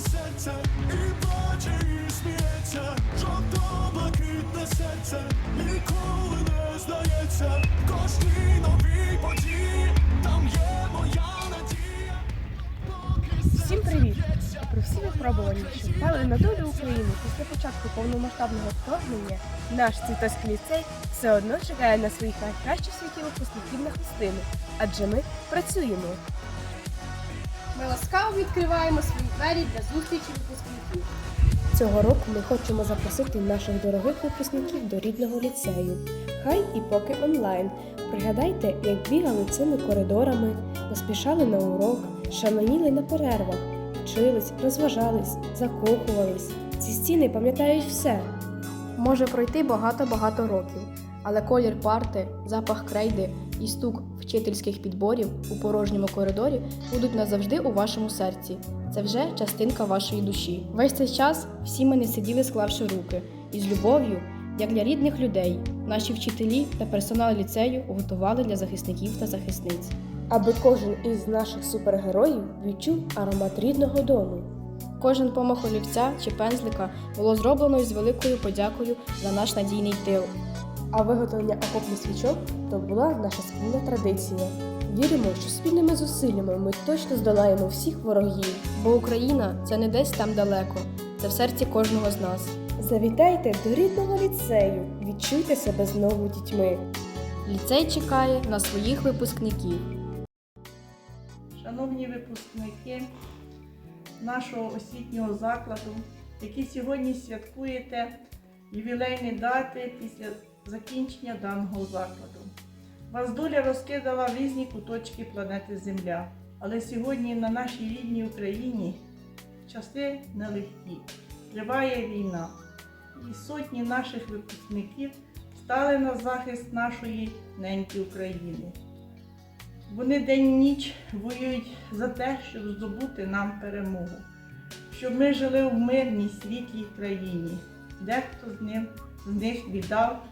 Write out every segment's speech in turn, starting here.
серце, і плаче, і сміється, жовто-блакитне серце, ніколи не здається, кожній новій події, там є моя надія. Всім привіт! Про всі випробування, що впали на долю України після початку повномасштабного вторгнення, наш Цвітоський ліцей все одно чекає на своїх найкращих в світі випускників на хустину, адже ми працюємо. Ми ласкаво відкриваємо свої двері для зустрічі випускників. Цього року ми хочемо запросити наших дорогих випускників до рідного ліцею. Хай і поки онлайн. Пригадайте, як бігали цими коридорами, поспішали на урок, шаленіли на перервах, вчились, розважались, закохувались. Ці стіни пам'ятають все. Може пройти багато-багато років, але колір парти, запах крейди і стук вчительських підборів у порожньому коридорі будуть назавжди у вашому серці. Це вже частинка вашої душі. Весь цей час всі ми не сиділи, склавши руки, і з любов'ю, як для рідних людей, наші вчителі та персонал ліцею готували для захисників та захисниць. аби кожен із наших супергероїв відчув аромат рідного дому. Кожен помах олівця чи пензлика було зроблено із великою подякою за наш надійний тил. А виготовлення окопних свічок то була наша спільна традиція. Віримо, що спільними зусиллями ми точно здолаємо всіх ворогів. Бо Україна це не десь там далеко, це в серці кожного з нас. Завітайте до рідного ліцею, відчуйте себе знову дітьми. Ліцей чекає на своїх випускників. Шановні випускники нашого освітнього закладу, які сьогодні святкуєте ювілейні дати після закінчення даного закладу. Вас доля розкидала в різні куточки планети Земля, але сьогодні на нашій рідній Україні часи нелегкі. Триває війна, і сотні наших випускників стали на захист нашої неньки України. Вони день і ніч воюють за те, щоб здобути нам перемогу, щоб ми жили в мирній світлій країні. Дехто з ним з них віддав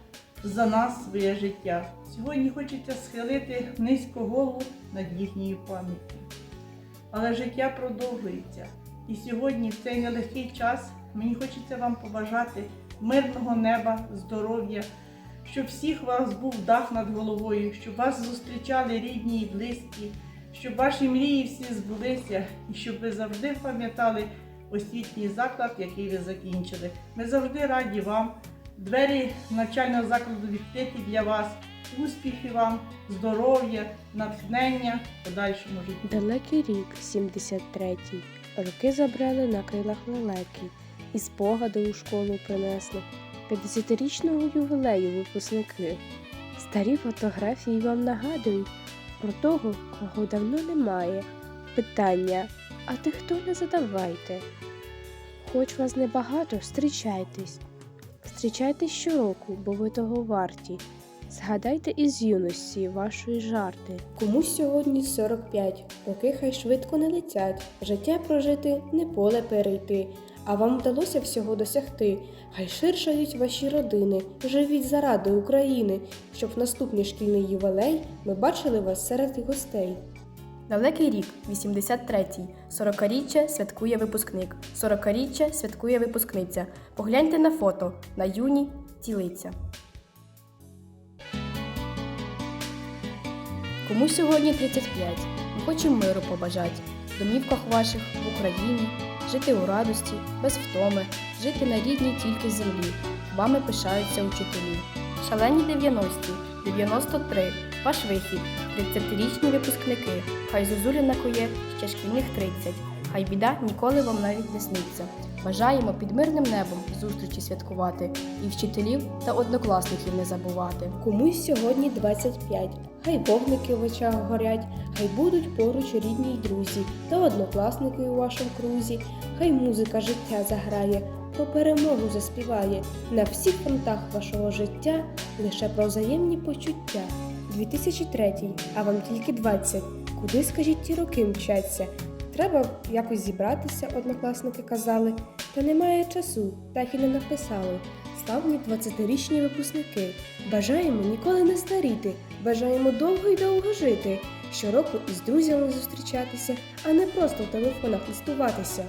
за нас своє життя. Сьогодні хочеться схилити низько голову над їхньою пам'яттю. Але життя продовжується. І сьогодні, в цей нелегкий час, мені хочеться вам побажати мирного неба, здоров'я, щоб всіх вас був дах над головою, щоб вас зустрічали рідні і близькі, щоб ваші мрії всі збулися, і щоб ви завжди пам'ятали освітній заклад, який ви закінчили. Ми завжди раді вам. Двері навчального закладу відкриті для вас. Успіхів вам, здоров'я, натхнення подальшому житті. Далекий рік, 73-й. Роки забрали на крилах лелеки, і спогади у школу принесли. 50-річного ювілею випускники. Старі фотографії вам нагадують про того, кого давно немає. Питання, а ти хто не задавайте? Хоч вас небагато, зустрічайтесь. Зустрічайтесь щороку, бо ви того варті. Згадайте із юності вашої жарти. Комусь сьогодні 45, роки хай швидко не летять, життя прожити, не поле перейти, а вам вдалося всього досягти. Хай ширшають ваші родини, живіть заради України, щоб в наступний шкільний ювілей ми бачили вас серед гостей. Далекий рік, 83-й. 40-річчя святкує випускник. 40-річчя святкує випускниця. Погляньте на фото на юні тілиця. Кому сьогодні 35? Ми хочемо миру побажати. В домівках ваших в Україні, жити у радості, без втоми, жити на рідній тільки землі. Вами пишаються учителі. Шалені 90-ті, 93, ваш вихід, 30-річні випускники. Хай зозуля накує ще шкільних 30, хай біда ніколи вам навіть не сниться. Бажаємо під мирним небом зустрічі святкувати і вчителів та однокласників не забувати. Комусь сьогодні 25, хай вогники в очах горять, хай будуть поруч рідні й друзі та однокласники у вашому крузі, хай музика життя заграє, про перемогу заспіває на всіх фронтах вашого життя лише про взаємні почуття. 2003, а вам тільки 20. Куди, скажіть, ті роки мчаться? Треба якось зібратися, однокласники казали, та немає часу, так і не написали. Славні 20-річні випускники. Бажаємо ніколи не старіти, бажаємо довго й довго жити, щороку із друзями зустрічатися, а не просто в телефонах листуватися.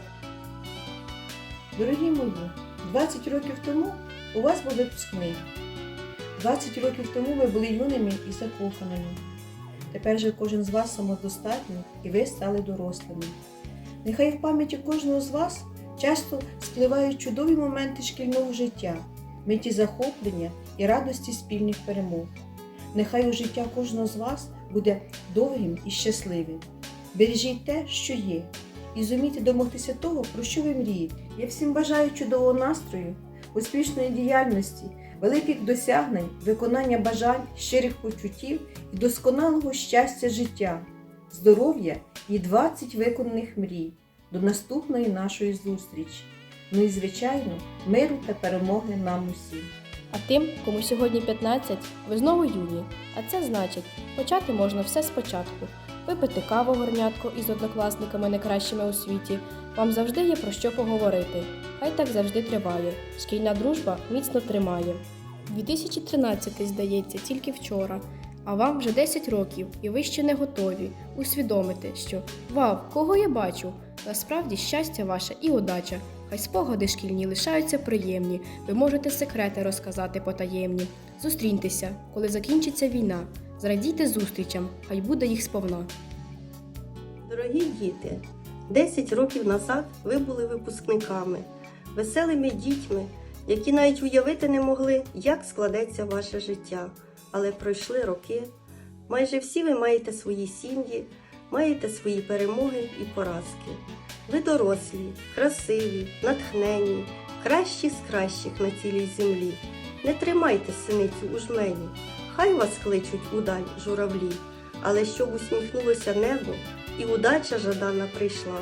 Дорогі мої, 20 років тому у вас був випускний. 20 років тому ви були юними і закоханими. Тепер же кожен з вас самодостатній і ви стали дорослими. Нехай в пам'яті кожного з вас часто спливають чудові моменти шкільного життя, миті захоплення і радості спільних перемог. Нехай у життя кожного з вас буде довгим і щасливим. Бережіть те, що є, і зумійте домогтися того, про що ви мрієте. Я всім бажаю чудового настрою, успішної діяльності, великих досягнень, виконання бажань, щирих почуттів і досконалого щастя життя, здоров'я і 20 виконаних мрій до наступної нашої зустрічі. Ну і, звичайно, миру та перемоги нам усім. А тим, кому сьогодні 15, ви знову юні. А це значить, почати можна все спочатку. Випити каву горнятко із однокласниками найкращими у світі. Вам завжди є про що поговорити. Хай так завжди триває. Шкільна дружба міцно тримає. 2013, здається, тільки вчора. А вам вже 10 років, і ви ще не готові усвідомити, що Вау, кого я бачу? Насправді щастя ваше і удача. Хай спогади шкільні лишаються приємні. Ви можете секрети розказати потаємні. Зустріньтеся, коли закінчиться війна. Зрадійте зустрічам, хай буде їх сповна. Дорогі діти, 10 років назад ви були випускниками, веселими дітьми, які навіть уявити не могли, як складеться ваше життя. Але пройшли роки. Майже всі ви маєте свої сім'ї, маєте свої перемоги і поразки. Ви дорослі, красиві, натхнені, кращі з кращих на цілій землі. Не тримайте синицю у жмені, хай вас кличуть удаль журавлі, але щоб усміхнулося небо, і удача жадана прийшла.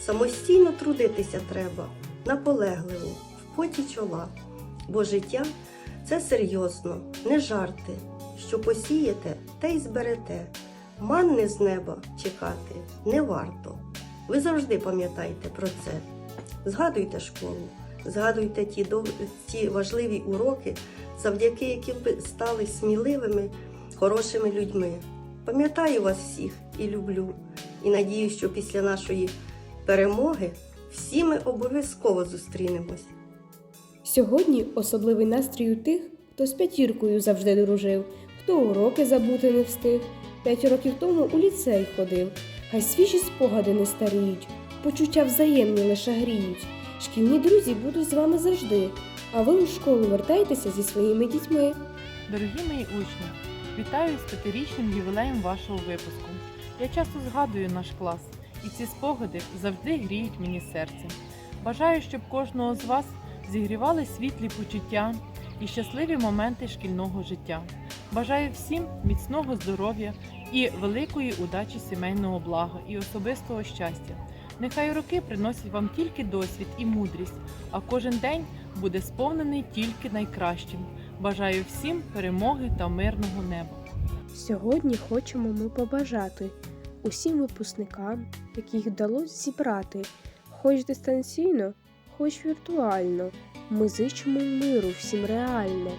Самостійно трудитися треба, наполегливо, в поті чола. Бо життя це серйозно, не жарти. Що посієте, те й зберете. Манни з неба чекати не варто. Ви завжди пам'ятайте про це. Згадуйте школу, згадуйте ті, ті важливі уроки, завдяки яким ви стали сміливими, хорошими людьми. Пам'ятаю вас всіх і люблю. І надію, що після нашої перемоги всі ми обов'язково зустрінемось. Сьогодні особливий настрій у тих, хто з п'ятіркою завжди дружив, хто уроки забути не встиг. П'ять років тому у ліцей ходив. Хай свіжі спогади не старіють, почуття взаємні лише гріють. Шкільні друзі будуть з вами завжди, а ви у школу вертайтеся зі своїми дітьми. Дорогі мої учні, вітаю з п'ятирічним ювілеєм вашого випуску. Я часто згадую наш клас, і ці спогади завжди гріють мені серце. Бажаю, щоб кожного з вас зігрівали світлі почуття і щасливі моменти шкільного життя. Бажаю всім міцного здоров'я і великої удачі сімейного блага і особистого щастя. Нехай роки приносять вам тільки досвід і мудрість, а кожен день буде сповнений тільки найкращим. Бажаю всім перемоги та мирного неба. Сьогодні хочемо ми побажати усім випускникам, яких вдалося зібрати, хоч дистанційно, хоч віртуально. Ми зичимо миру всім реально.